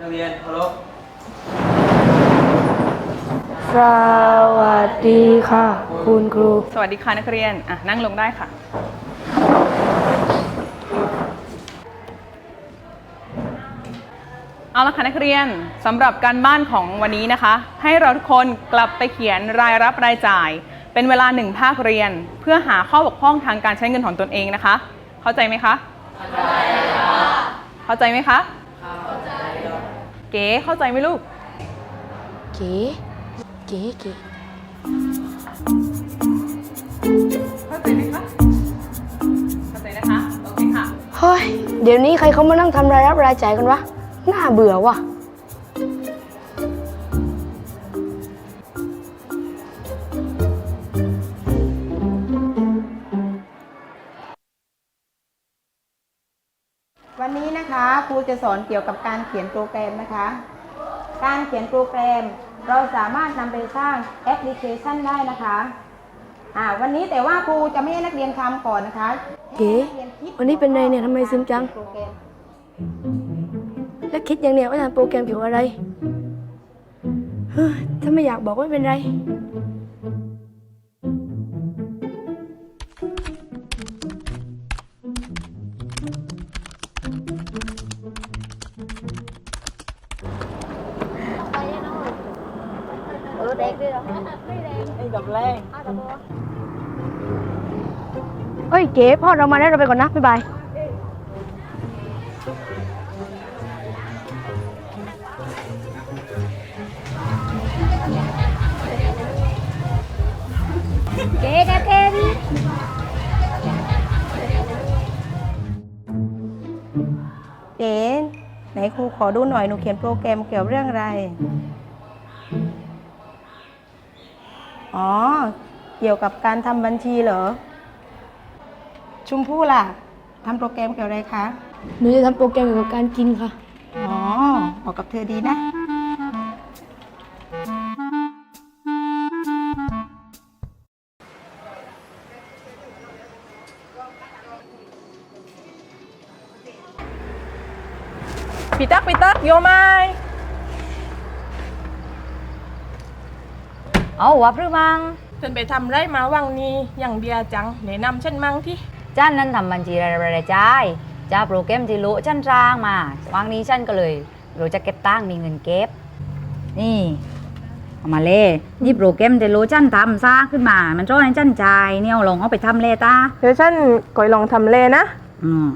นักเรียนเคารพสวัสดีค่ะ คุณครู สวัสดีค่ะนักเรียนอะนั่งลงได้ค่ะ เอาละค่ะนักเรียนสำหรับการบ้านของวันนี้นะคะ ให้เราทุกคนกลับไปเขียนรายรับรายจ่าย เป็นเวลาหนึ่งภาคเรียน เพื่อหาข้อบกพร่องทางการใช้เงินของตนเองนะคะ เข้าใจไหมคะ เข้าใจค่ะ เข้าใจไหมคะเข้าใจ เก๋เข้าใจไหมลูก เก๋ เก๋เก๋เข้าใจไหมคะเข้าใจนะคะ โอเคค่ะ เฮ้ย เดี๋ยวนี้ใครเขามานั่งทำรายรับรายจ่ายกันวะ น่าเบื่อว่ะ รูจะสอนเกี่ยวกับการเขียนโปรแกรมนะคะ การเขียนโปรแกรมเราสามารถนำไปสร้างแอปพลิเคชันได้นะคะอ่าวันนี้แต่ว่าครูจะไม่ให้นักเรียนทำก่อนนะคะเก๋ให้นักรียคิดวันนี้เป็นไงเนี่ยทำไมซึมจังโปรแกรมแล้วคิดอย่างเนี้ยว่าทำโปรแกรมเกี่ยวกับอะไรเฮ้ยถ้าไม่อยากบอกไม่เป็นไร เฮ้ยเก๋พ่อเรามาแล้วเราไปก่อนนะบ๊ายบายเก๋กับเก๋เก๋ไหนครูขอดูหน่อยหนูเขียนโปรแกรมเกี่ยวเรื่องอะไร อ๋อ เกี่ยวกับการทำบัญชีเหรอชุมพู่ล่ะทำโปรแกรมเกี่ยวอะไรคะ หนูจะทำโปรแกรมเกี่ยวกับการกินค่ะ อ๋อเหมาะกับเธอดีนะ ปีตักปีตักโยไม เอาวะพรือมังฉันไปทำไรมาวังนี้อย่างเดียจังแนะนำฉันมั่งที่จ้านนั้นทำบัญชีรายรับรายจ่ายจ้าโปรแกรมที่รู้ฉันสร้างมาวังนี้ฉันก็เลยรู้จะเก็บตังค์มีเงินเก็บ นี่เอามาเลยนี่โปรแกรมที่รู้ฉันทำสร้างขึ้นมา มันช่วยให้ฉันจ่ายเนี่ยเอาลองเอาไปทำเลยตาเดี๋ยวฉันก่อยลองทำเลยนะอืม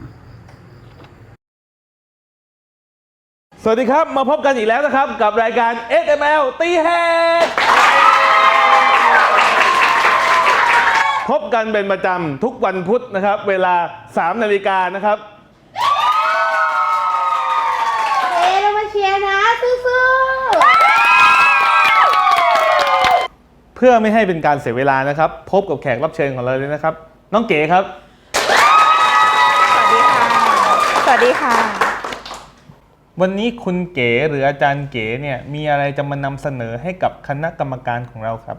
สวัสดีครับ มาพบกันอีกแล้วนะครับ กับรายการ SML ตีแฮก บกันเป็นประจำทุกวันพุธนะครับ เวลา 3 นาฬิกานะครับ เอ๊เรามาเชียร์นะสู้เพื่อไม่ให้เป็นการเสียเวลานะครับ พบกับแขกรับเชิญของเราเลยนะครับ น้องเก๋ครับๆสวัสดีค่ะ วันนี้คุณเก๋หรืออาจารย์เก๋เนี่ยมีอะไรจะมานำเสนอให้กับคณะกรรมการของเราครับ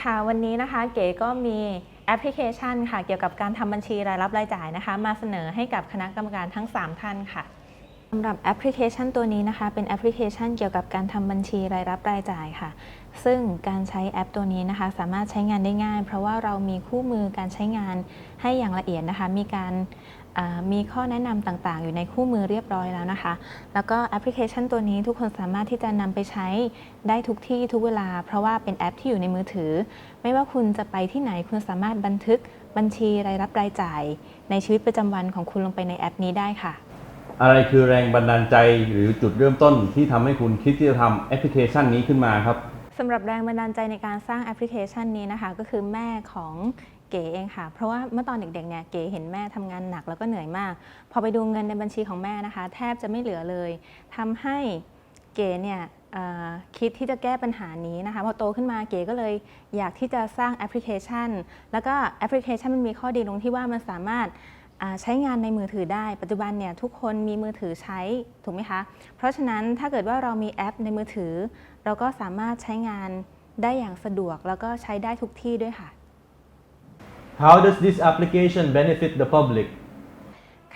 ค่ะ วันนี้นะคะเก๋ก็มี แอปพลิเคชันค่ะ เกี่ยวกับการทำบัญชีรายรับรายจ่ายนะคะ มาเสนอให้กับคณะกรรมการทั้ง 3 ท่านค่ะ สำหรับแอปพลิเคชันตัวนี้นะคะ เป็นแอปพลิเคชันเกี่ยวกับการทำบัญชีรายรับรายจ่ายค่ะ ซึ่งการใช้แอปตัวนี้นะคะ สามารถใช้งานได้ง่าย เพราะว่าเรามีคู่มือการใช้งานให้อย่างละเอียดนะคะ มีการมีข้อแนะนำต่างๆ อยู่ในคู่มือเรียบร้อยแล้วนะคะ แล้วก็แอปพลิเคชันตัวนี้ทุกคนสามารถที่จะนำไปใช้ได้ทุกที่ทุกเวลา เพราะว่าเป็นแอปที่อยู่ในมือถือ ไม่ว่าคุณจะไปที่ไหนคุณสามารถบันทึกบัญชีรายรับรายจ่าย ในชีวิตประจำวันของคุณลงไปในแอปนี้ได้ค่ะ อะไรคือแรงบันดาลใจหรือจุดเริ่มต้นที่ทำให้คุณคิดที่จะทำแอปพลิเคชันนี้ขึ้นมาครับ สำหรับแรงบันดาลใจในการสร้างแอปพลิเคชันนี้นะคะ ก็คือแม่ของเก๋เองค่ะ เพราะว่าเมื่อตอนเด็กๆเนี่ยเก๋เห็นแม่ทำงานหนักแล้วก็เหนื่อยมาก พอไปดูเงินในบัญชีของแม่นะคะ แทบจะไม่เหลือเลยทำให้เก๋เนี่ยเอ่อคิดที่จะแก้ปัญหานี้นะคะพอโตขึ้นมาเก๋ก็เลยอยากที่จะสร้างแอปพลิเคชัน แล้วก็แอปพลิเคชันมันมีข้อดีตรงที่ว่ามันสามารถ ใช้งานในมือถือได้ ปัจจุบันเนี่ยทุกคนมีมือถือใช้ถูกไหมคะ เพราะฉะนั้นถ้าเกิดว่าเรามีแอปในมือถือ เราก็สามารถใช้งานได้อย่างสะดวกแล้วก็ใช้ได้ทุกที่ด้วยค่ะ How does this application benefit the public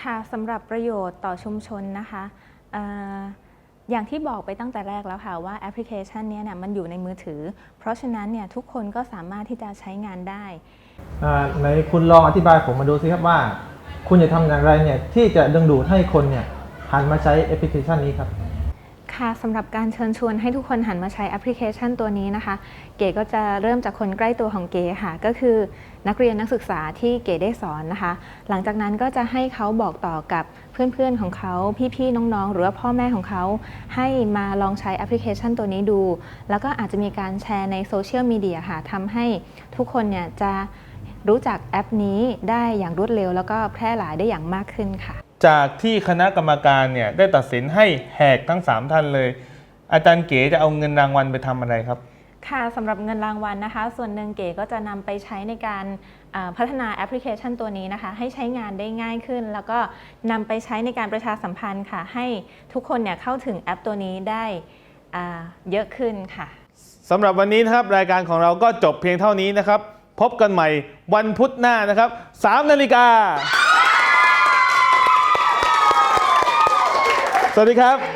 ค่ะสำหรับประโยชน์ต่อชุมชนนะคะเอ่ออย่างที่บอกไปตั้งแต่แรกแล้วค่ะว่าแอปพลิเคชันเนี้เนี่ยมันอยู่ในมือถือ เพราะฉะนั้นเนี่ยทุกคนก็สามารถที่จะใช้งานได้อ่าในคุณลองอธิบายผมมาดูสิครับว่า คุณจะทำอย่างไรเนี่ยที่จะดึงดูดให้คนเนี่ยหันมาใช้แอปพลิเคชันนี้ครับ ค่ะสำหรับการเชิญชวนให้ทุกคนหันมาใช้แอปพลิเคชันตัวนี้นะคะ เก๋ก็จะเริ่มจากคนใกล้ตัวของเก๋ค่ะ ก็คือนักเรียนนักศึกษาที่เก๋ได้สอนนะคะ หลังจากนั้นก็จะให้เขาบอกต่อกับเพื่อนๆของเขาพี่ๆน้องๆ หรือว่าพ่อแม่ของเขาให้มาลองใช้แอปพลิเคชันตัวนี้ดู แล้วก็อาจจะมีการแชร์ในโซเชียลมีเดียค่ะทำให้ทุกคนเนี่ยจะ รู้จักแอปนี้ได้อย่างรวดเร็ว แล้วก็แพร่หลายได้อย่างมากขึ้นค่ะ จากที่คณะกรรมการเนี่ยได้ตัดสินให้แหกทั้ง 3 ท่านเลย อาจารย์เก๋จะเอาเงินรางวัลไปทำอะไรครับ ค่ะสำหรับเงินรางวัลนะคะ ส่วนหนึ่งเก๋ก็จะนำไปใช้ในการอ่าพัฒนาแอปพลิเคชันตัวนี้นะคะ ให้ใช้งานได้ง่ายขึ้น แล้วก็นำไปใช้ในการประชาสัมพันธ์ค่ะ ให้ทุกคนเนี่ยเข้าถึงแอปตัวนี้ได้อ่าเยอะขึ้นค่ะ สำหรับวันนี้นะครับรายการของเราก็จบเพียงเท่านี้นะครับ พบกันใหม่วันพุธหน้านะครับ3นาฬิกา สวัสดีครับ